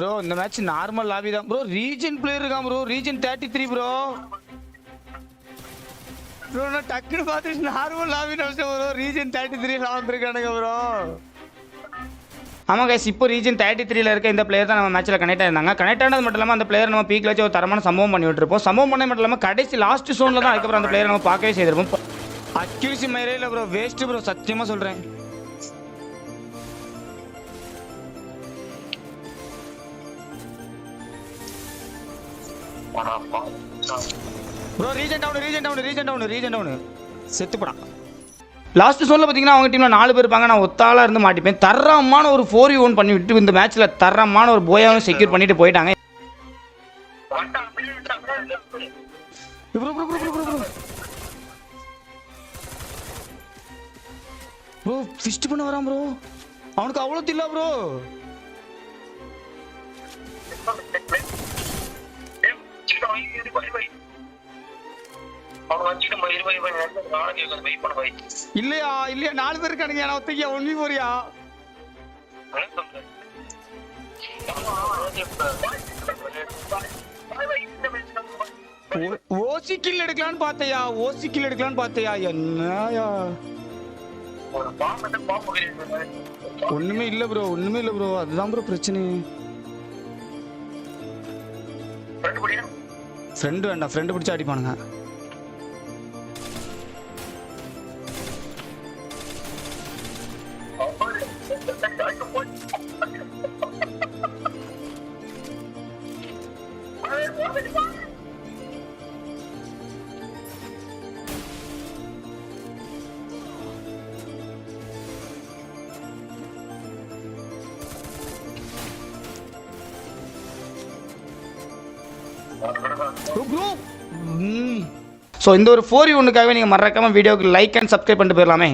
Bro இந்த match normal lobby தான் bro region player இருக்கான் bro region thirty three bro bro நான் டக்குன்னு பார்த்துட்டு நார்மல் லாபி நினச்சேன் ப்ரோ ரீஜன் தேர்ட்டி த்ரீல வந்துருக்கானுங்க ப்ரோ ஆமாம் கைஸ் இப்போ ரீஜன் தேர்ட்டி த்ரீல இருக்க இந்த பிளேயர் தான் நம்ம மேட்ச்சில் கனெக்ட் ஆயிருந்தாங்க. கனெக்ட் ஆனது மட்டும் இல்லாமல் அந்த பிளேயர் நம்ம பீக்கில் வச்சு ஒரு தரமான சம்பவம் பண்ணி விட்டுருப்போம். சம்பவம் பண்ண மட்டும் இல்லாமல் கடைசி லாஸ்ட் சோனில் தான் அதுக்கப்புறம் அந்த பிளேயர் நம்ம பார்க்கவே செய்திருப்போம். அக்யூசி மயிரே இல்லை ப்ரோ வேஸ்ட்டு ப்ரோ சத்தியமாக சொல்கிறேன் bro region down region down region down region down செத்து போடா. லாஸ்ட் சோனில் பார்த்தீங்கன்னா அவங்க டீமில் நாலு பேர் இருப்பாங்க. நான் ஒத்தாளாக இருந்து மாட்டிப்பேன். தரமான ஒரு ஃபோர் யூ ஒன் பண்ணி விட்டு இந்த மேட்ச்சில் தரமான ஒரு போயாவும் செக்யூர் பண்ணிட்டு போயிட்டாங்க. Bro bro bro bro bro bro bro fist பண்ண வரான் ப்ரோ அவனுக்கு அவ்வளோ தில்லா ப்ரோ இல்லையா? இல்லையா? நாலு பேர் இருக்கானுங்க. நான் ஒத்துக்கியா? ஒன்லி போறியா? ஓசி கில் எடுக்கலான்னு பார்த்தையா? ஓசி கில் எடுக்கலான்னு பார்த்தையா? என்னயா? ஒண்ணுமே இல்ல ப்ரோ ஒண்ணுமே இல்ல ப்ரோ அதுதான் ப்ரோ பிரச்சனை. ஃப்ரெண்டு வேண்டாம். ஃப்ரெண்டு பிடிச்சி அடிப்பானுங்க. ஸோ இந்த ஒரு ஃபோர் யூனுக்காகவே நீங்கள் மறக்காம வீடியோக்கு லைக் அண்ட் சப்ஸ்கிரைப் பண்ணிட்டு போயிடலாமே